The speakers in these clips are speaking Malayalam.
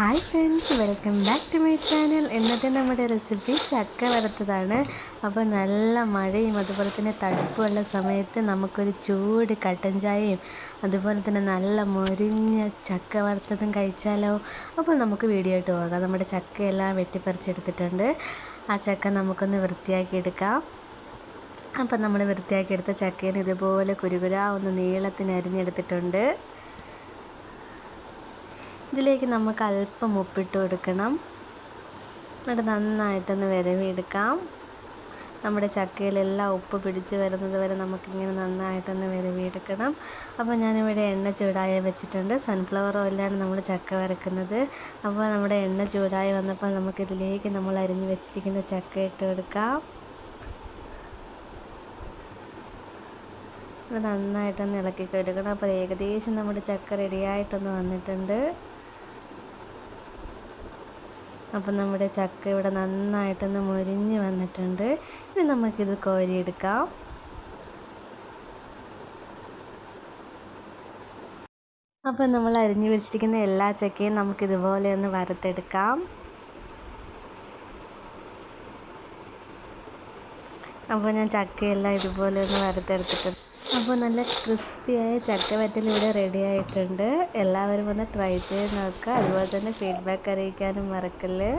Hi friends welcome back to my channel ഇന്നത്തെ നമ്മുടെ റെസിപ്പി ചക്ക വറുത്തതാണ്. അപ്പോൾ നല്ല മഴയും അതുപോലെ തന്നെ തണുപ്പുള്ള സമയത്ത് നമുക്കൊരു ചൂട് കട്ടൻ ചായയും അതുപോലെ തന്നെ നല്ല മൊരിഞ്ഞ ചക്ക വറുത്തതും കഴിച്ചാലോ? അപ്പോൾ നമുക്ക് വീഡിയോ ആയിട്ട് പോകാം. നമ്മുടെ ചക്കയെല്ലാം വെട്ടിപ്പറിച്ചെടുത്തിട്ടുണ്ട്. ആ ചക്ക നമുക്കൊന്ന് വൃത്തിയാക്കി എടുക്കാം. അപ്പം നമ്മൾ വൃത്തിയാക്കിയെടുത്ത ചക്കേനെ ഇതുപോലെ കുരുകുരാ ഒന്ന് നീളത്തിന് അരിഞ്ഞെടുത്തിട്ടുണ്ട്. ഇതിലേക്ക് നമുക്ക് അല്പം ഉപ്പിട്ട് കൊടുക്കണം. എന്നിട്ട് നന്നായിട്ടൊന്ന് വിരവിയെടുക്കാം. നമ്മുടെ ചക്കയിലെല്ലാം ഉപ്പ് പിടിച്ച് വരുന്നത് വരെ നമുക്കിങ്ങനെ നന്നായിട്ടൊന്ന് വിരവിയെടുക്കണം. അപ്പോൾ ഞാനിവിടെ എണ്ണ ചൂടായി വെച്ചിട്ടുണ്ട്. സൺഫ്ലവർ ഓയിലാണ് നമ്മൾ ചക്ക വരക്കുന്നത് അപ്പോൾ നമ്മുടെ എണ്ണ ചൂടായി വന്നപ്പോൾ നമുക്കിതിലേക്ക് നമ്മൾ അരിഞ്ഞ് വെച്ചിരിക്കുന്ന ചക്ക ഇട്ട് കൊടുക്കാം. നന്നായിട്ടൊന്ന് ഇളക്കി കൊടുക്കണം. അപ്പോൾ ഏകദേശം നമ്മുടെ ചക്ക റെഡിയായിട്ടൊന്ന് വന്നിട്ടുണ്ട്. അപ്പം നമ്മുടെ ചക്ക ഇവിടെ നന്നായിട്ടൊന്ന് മുരിഞ്ഞ് വന്നിട്ടുണ്ട്. ഇനി നമുക്കിത് കോരിയെടുക്കാം. അപ്പം നമ്മൾ അരിഞ്ഞു വെച്ചിരിക്കുന്ന എല്ലാ ചക്കയും നമുക്കിതുപോലെ ഒന്ന് വറുത്തെടുക്കാം. അപ്പോൾ ഞാൻ ചക്കയെല്ലാം ഇതുപോലെ ഒന്ന് വറുത്തെടുത്തിട്ടുണ്ട്. അപ്പോൾ നല്ല ക്രിസ്പിയായ ചക്കവറ്റൽ ഇവിടെ റെഡി ആയിട്ടുണ്ട്. എല്ലാവരും ഒന്ന് ട്രൈ ചെയ്ത് നോക്കുക അതുപോലെ തന്നെ ഫീഡ്ബാക്ക് അറിയിക്കാനും മറക്കല്ല്.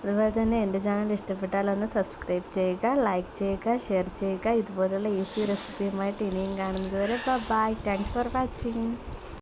അതുപോലെ തന്നെ എന്റെ ചാനൽ ഇഷ്ടപ്പെട്ടാൽ ഒന്ന് സബ്സ്ക്രൈബ് ചെയ്യുക ലൈക്ക് ചെയ്യുക ഷെയർ ചെയ്യുക. ഇതുപോലുള്ള ഈസി റെസിപ്പിയുമായിട്ട് ഇനിയും കാണുന്നത് വരെ ബൈ താങ്ക്സ് ഫോർ വാച്ചിങ്